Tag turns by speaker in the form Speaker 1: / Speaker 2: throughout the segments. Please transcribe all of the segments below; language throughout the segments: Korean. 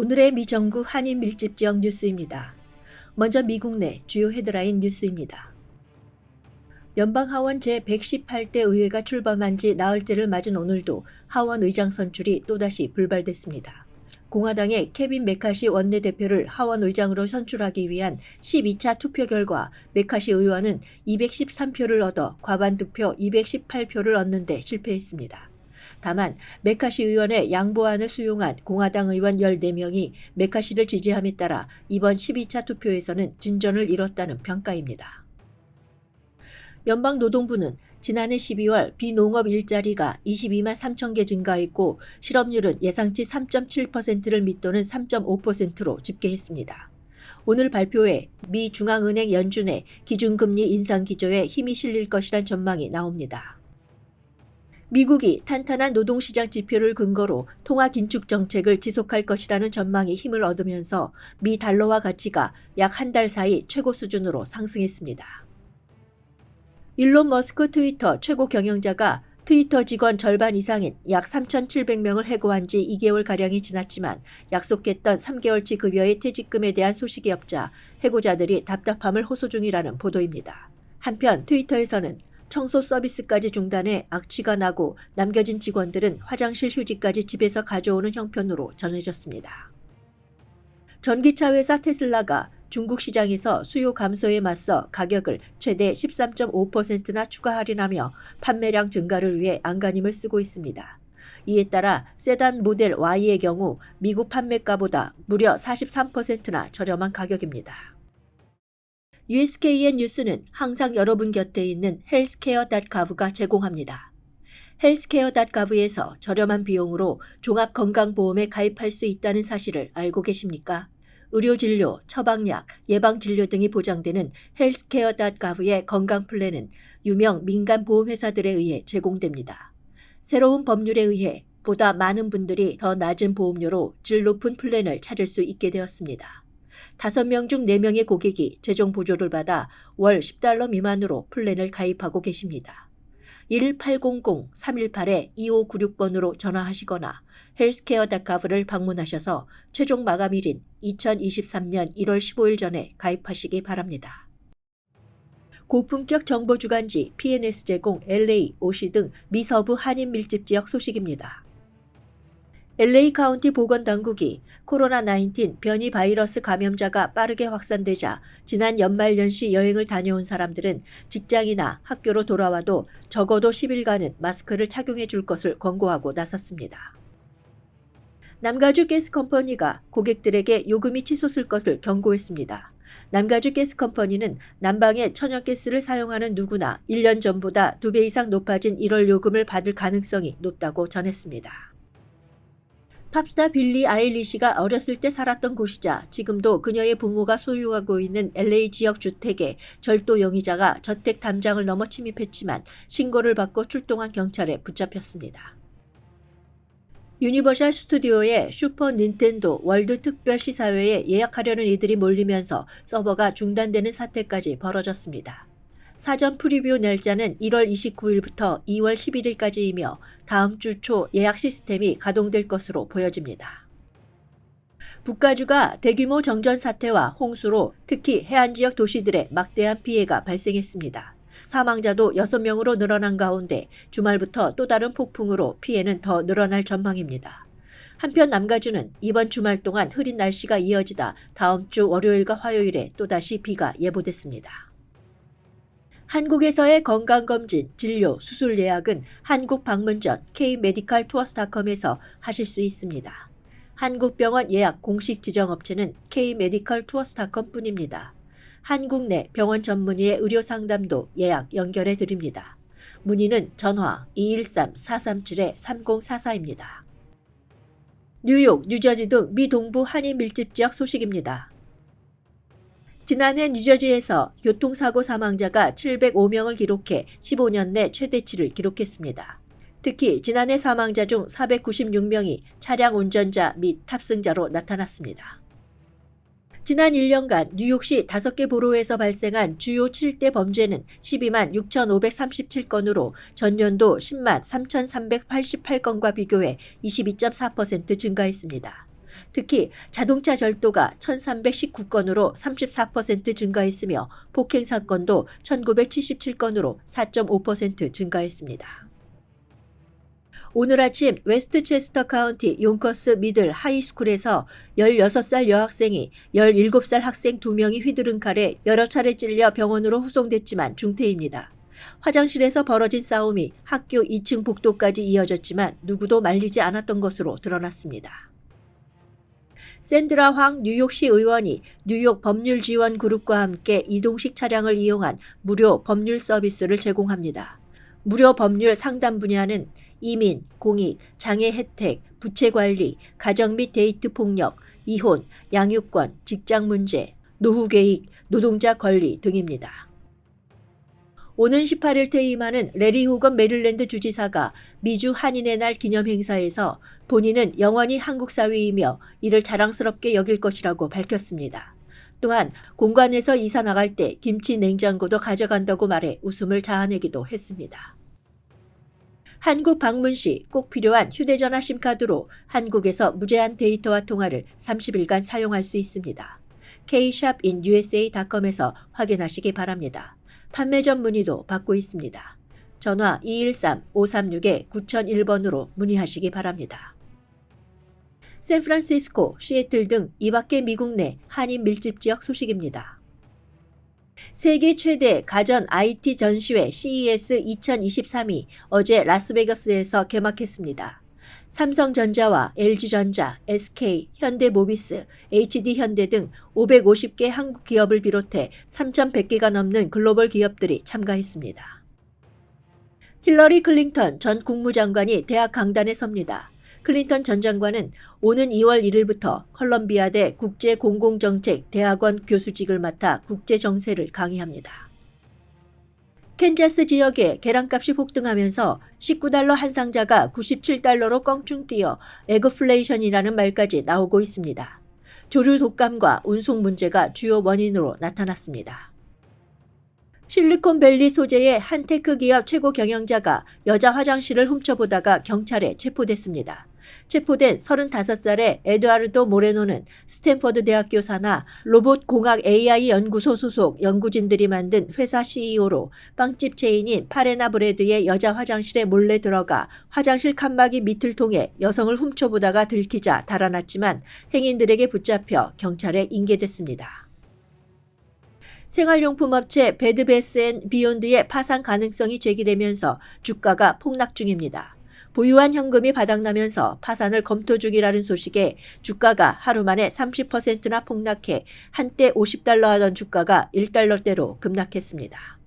Speaker 1: 오늘의 미 정부 한인 밀집 지역 뉴스입니다. 먼저 미국 내 주요 헤드라인 뉴스입니다. 연방 하원 제118대 의회가 출범한 지 나흘째를 맞은 오늘도 하원 의장 선출이 또다시 불발됐습니다. 공화당의 케빈 메카시 원내대표를 하원 의장으로 선출하기 위한 12차 투표 결과 메카시 의원은 213표를 얻어 과반 득표 218표를 얻는 데 실패했습니다. 다만 메카시 의원의 양보안을 수용한 공화당 의원 14명이 메카시를 지지함에 따라 이번 12차 투표에서는 진전을 이뤘다는 평가입니다. 연방노동부는 지난해 12월 비농업 일자리가 22만 3천 개 증가했고 실업률은 예상치 3.7%를 밑도는 3.5%로 집계했습니다. 오늘 발표에 미 중앙은행 연준의 기준금리 인상 기조에 힘이 실릴 것이란 전망이 나옵니다. 미국이 탄탄한 노동시장 지표를 근거로 통화 긴축 정책을 지속할 것이라는 전망이 힘을 얻으면서 미 달러화 가치가 약 한 달 사이 최고 수준으로 상승했습니다. 일론 머스크 트위터 최고 경영자가 트위터 직원 절반 이상인 약 3,700명을 해고한 지 2개월가량이 지났지만 약속했던 3개월치 급여의 퇴직금에 대한 소식이 없자 해고자들이 답답함을 호소 중이라는 보도입니다. 한편 트위터에서는 청소 서비스까지 중단해 악취가 나고 남겨진 직원들은 화장실 휴지까지 집에서 가져오는 형편으로 전해졌습니다. 전기차 회사 테슬라가 중국 시장에서 수요 감소에 맞서 가격을 최대 13.5%나 추가 할인하며 판매량 증가를 위해 안간힘을 쓰고 있습니다. 이에 따라 세단 모델 Y의 경우 미국 판매가보다 무려 43%나 저렴한 가격입니다. USKN 뉴스는 항상 여러분 곁에 있는 헬스케어.gov가 제공합니다. 헬스케어.gov에서 저렴한 비용으로 종합건강보험에 가입할 수 있다는 사실을 알고 계십니까? 의료진료, 처방약, 예방진료 등이 보장되는 헬스케어.gov의 건강 플랜은 유명 민간 보험회사들에 의해 제공됩니다. 새로운 법률에 의해 보다 많은 분들이 더 낮은 보험료로 질 높은 플랜을 찾을 수 있게 되었습니다. 5명 중 4명의 고객이 재정 보조를 받아 월 10달러 미만으로 플랜을 가입하고 계십니다. 1800-318-2596번으로 전화하시거나 헬스케어.gov를 방문하셔서 최종 마감일인 2023년 1월 15일 전에 가입하시기 바랍니다. 고품격 정보 주간지 PNS 제공 LA, OC 등 미서부 한인 밀집 지역 소식입니다. LA 카운티 보건당국이 코로나19 변이 바이러스 감염자가 빠르게 확산되자 지난 연말 연시 여행을 다녀온 사람들은 직장이나 학교로 돌아와도 적어도 10일간은 마스크를 착용해 줄 것을 권고하고 나섰습니다. 남가주 가스 컴퍼니가 고객들에게 요금이 치솟을 것을 경고했습니다. 남가주 가스 컴퍼니는 난방에 천연가스를 사용하는 누구나 1년 전보다 2배 이상 높아진 1월 요금을 받을 가능성이 높다고 전했습니다. 팝스타 빌리 아일리시가 어렸을 때 살았던 곳이자 지금도 그녀의 부모가 소유하고 있는 LA 지역 주택에 절도 용의자가 저택 담장을 넘어 침입했지만 신고를 받고 출동한 경찰에 붙잡혔습니다. 유니버셜 스튜디오의 슈퍼 닌텐도 월드 특별 시사회에 예약하려는 이들이 몰리면서 서버가 중단되는 사태까지 벌어졌습니다. 사전 프리뷰 날짜는 1월 29일부터 2월 11일까지이며 다음 주 초 예약 시스템이 가동될 것으로 보여집니다. 북가주가 대규모 정전 사태와 홍수로 특히 해안 지역 도시들의 막대한 피해가 발생했습니다. 사망자도 6명으로 늘어난 가운데 주말부터 또 다른 폭풍으로 피해는 더 늘어날 전망입니다. 한편 남가주는 이번 주말 동안 흐린 날씨가 이어지다 다음 주 월요일과 화요일에 또다시 비가 예보됐습니다. 한국에서의 건강검진, 진료, 수술 예약은 한국 방문 전 K-메디칼 투어스닷컴에서 하실 수 있습니다. 한국병원 예약 공식 지정업체는 K-메디칼 투어스닷컴 뿐입니다. 한국 내 병원 전문의의 의료 상담도 예약 연결해 드립니다. 문의는 전화 213-437-3044입니다. 뉴욕, 뉴저지 등 미 동부 한인 밀집 지역 소식입니다. 지난해 뉴저지에서 교통사고 사망자가 705명을 기록해 15년 내 최대치를 기록했습니다. 특히 지난해 사망자 중 496명이 차량 운전자 및 탑승자로 나타났습니다. 지난 1년간 뉴욕시 5개 보로에서 발생한 주요 7대 범죄는 12만 6,537건으로 전년도 10만 3,388건과 비교해 22.4% 증가했습니다. 특히 자동차 절도가 1319건으로 34% 증가했으며 폭행 사건도 1977건으로 4.5% 증가했습니다. 오늘 아침 웨스트체스터 카운티 용커스 미들 하이스쿨에서 16살 여학생이 17살 학생 2명이 휘두른 칼에 여러 차례 찔려 병원으로 후송됐지만 중태입니다. 화장실에서 벌어진 싸움이 학교 2층 복도까지 이어졌지만 누구도 말리지 않았던 것으로 드러났습니다. 샌드라 황 뉴욕시 의원이 뉴욕 법률 지원 그룹과 함께 이동식 차량을 이용한 무료 법률 서비스를 제공합니다. 무료 법률 상담 분야는 이민, 공익, 장애 혜택, 부채 관리, 가정 및 데이트 폭력, 이혼, 양육권, 직장 문제, 노후 계획, 노동자 권리 등입니다. 오는 18일 퇴임하는 레리 호건 메릴랜드 주지사가 미주 한인의 날 기념 행사에서 본인은 영원히 한국 사위이며 이를 자랑스럽게 여길 것이라고 밝혔습니다. 또한 공관에서 이사 나갈 때 김치 냉장고도 가져간다고 말해 웃음을 자아내기도 했습니다. 한국 방문 시 꼭 필요한 휴대전화 심카드로 한국에서 무제한 데이터와 통화를 30일간 사용할 수 있습니다. kshopinUSA.com에서 확인하시기 바랍니다. 판매점 문의도 받고 있습니다. 전화 213-536-9001번으로 문의하시기 바랍니다. 샌프란시스코, 시애틀 등 이밖에 미국 내 한인 밀집 지역 소식입니다. 세계 최대 가전 IT 전시회 CES 2023이 어제 라스베가스에서 개막했습니다. 삼성전자와 LG전자, SK, 현대모비스, HD현대 등 550개 한국 기업을 비롯해 3,100개가 넘는 글로벌 기업들이 참가했습니다. 힐러리 클린턴 전 국무장관이 대학 강단에 섭니다. 클린턴 전 장관은 오는 2월 1일부터 컬럼비아대 국제공공정책 대학원 교수직을 맡아 국제정세를 강의합니다. 캔자스 지역의 계란값이 폭등하면서 19달러 한 상자가 97달러로 껑충 뛰어 에그플레이션이라는 말까지 나오고 있습니다. 조류 독감과 운송 문제가 주요 원인으로 나타났습니다. 실리콘밸리 소재의 한 테크 기업 최고 경영자가 여자 화장실을 훔쳐보다가 경찰에 체포됐습니다. 체포된 35살의 에드와르도 모레노는 스탠퍼드 대학교 산하 로봇 공학 AI 연구소 소속 연구진들이 만든 회사 CEO로 빵집 체인인 파레나 브레드의 여자 화장실에 몰래 들어가 화장실 칸막이 밑을 통해 여성을 훔쳐보다가 들키자 달아났지만 행인들에게 붙잡혀 경찰에 인계됐습니다. 생활용품 업체 베드베스앤 비욘드의 파산 가능성이 제기되면서 주가가 폭락 중입니다. 보유한 현금이 바닥나면서 파산을 검토 중이라는 소식에 주가가 하루 만에 30%나 폭락해 한때 50달러 하던 주가가 1달러대로 급락했습니다.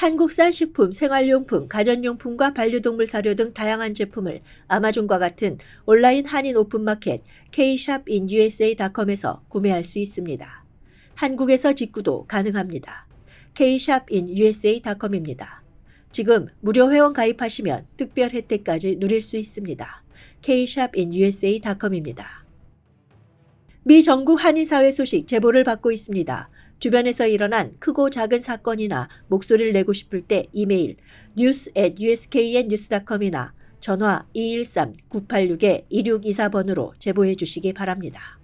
Speaker 1: 한국산 식품, 생활용품, 가전용품과 반려동물 사료 등 다양한 제품을 아마존과 같은 온라인 한인 오픈마켓 kshopinUSA.com에서 구매할 수 있습니다. 한국에서 직구도 가능합니다. kshopinUSA.com입니다. 지금 무료 회원 가입하시면 특별 혜택까지 누릴 수 있습니다. kshopinUSA.com입니다. 미 전국 한인사회 소식 제보를 받고 있습니다. 주변에서 일어난 크고 작은 사건이나 목소리를 내고 싶을 때 이메일 news at usknnews.com이나 전화 213-986-2624번으로 제보해 주시기 바랍니다.